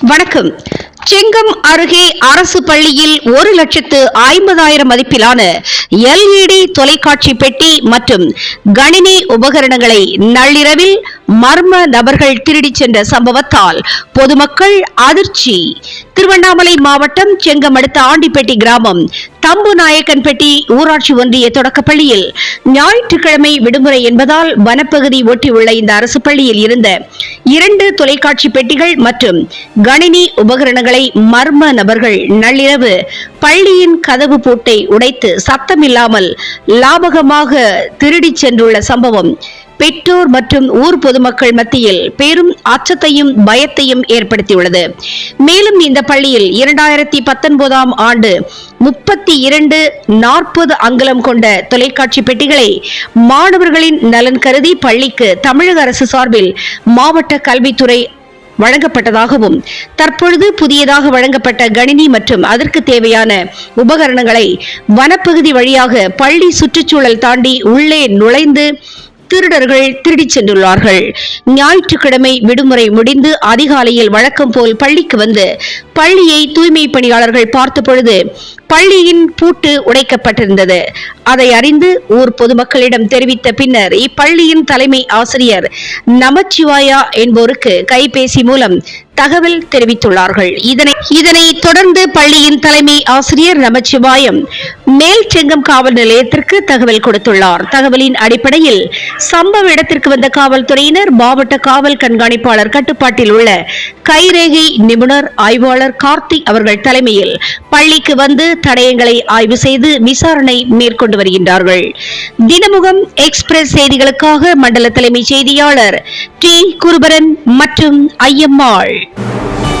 வணக்கம். செங்கம் அருகே அரசு பள்ளியில் ஒரு லட்சத்து ஐம்பதாயிரம் மதிப்பிலான எல்இடி தொலைக்காட்சி பெட்டி மற்றும் கணினி உபகரணங்களை நள்ளிரவில் மர்ம நபர்கள் திருடிச் சென்ற சம்பவத்தால் பொதுமக்கள் அதிர்ச்சி. திருவண்ணாமலை மாவட்டம் செங்கம் அடுத்த ஆண்டிப்பட்டி கிராமம் தம்பு நாயக்கன்பட்டி ஊராட்சி ஒன்றிய தொடக்கப்பள்ளியில் ஞாயிற்றுக்கிழமை விடுமுறை என்பதால் வனப்பகுதி ஒட்டியுள்ள இந்த அரசு பள்ளியில் இருந்த இரண்டு தொலைக்காட்சி பெட்டிகள் மற்றும் கணினி உபகரணங்களை மர்ம நபர்கள் நள்ளிரவு பள்ளியின் கதவு பூட்டை உடைத்து சத்தமில்லாமல் லாபகமாக திருடிச் சென்றுள்ள சம்பவம். பெற்றோர் மற்றும் ஊர் பொதுமக்கள் மத்தியில் பெரும் அச்சத்தையும் பயத்தையும் ஏற்படுத்தியுள்ளது. மேலும் இந்த பள்ளியில் இரண்டாயிரத்தி பத்தொன்பதாம் ஆண்டு முப்பத்தி இரண்டு நாற்பது அங்குலம் கொண்ட தொலைக்காட்சி பெட்டிகளை மாணவர்களின் நலன் கருதி பள்ளிக்கு தமிழக அரசு சார்பில் மாவட்ட கல்வித்துறை வழங்கப்பட்டதாகவும் தற்பொழுது புதியதாக வழங்கப்பட்ட கணினி மற்றும் அதற்கு தேவையான உபகரணங்களை வனப்பகுதி வழியாக பள்ளி சுற்றுச்சூழல் தாண்டி உள்ளே நுழைந்து திருடர்கள் திருடிச் சென்றுள்ளார்கள். ஞாயிற்றுக்கிழமை விடுமுறை முடிந்து அதிகாலையில் வழக்கம் போல் பள்ளிக்கு வந்து பள்ளியை தூய்மை பணியாளர்கள் பார்த்த பொழுது பள்ளியின் பூட்டு உடைக்கப்பட்டிருந்தது. அதை அறிந்து ஊர் பொதுமக்களிடம் தெரிவித்த பின்னர் இப்பள்ளியின் தலைமை ஆசிரியர் நமச்சிவாயா என்போருக்கு கைபேசி மூலம் தகவல் தெரிவித்துள்ளார்கள். இதனை இதனை தொடர்ந்து பள்ளியின் தலைமை ஆசிரியர் நமச்சிவாயம் மேல் செங்கம் காவல் நிலையத்திற்கு தகவல் கொடுத்துள்ளார். தகவலின் அடிப்படையில் சம்பவ இடத்திற்கு வந்த காவல்துறையினர் மாவட்ட காவல் கண்காணிப்பாளர் கட்டுப்பாட்டில் உள்ள கைரேகை நிபுணர் ஆய்வாளர் கார்த்திக் அவர்கள் தலைமையில் பள்ளிக்கு வந்து தடயங்களை ஆய்வு செய்து விசாரணை மேற்கொண்டு வருகின்றார்கள். தினமுகம் எக்ஸ்பிரஸ் செய்திகளுக்காக மண்டல தலைமை செய்தியாளர் டி. குருபரன் மற்றும் ஐயம்மாள். Bye.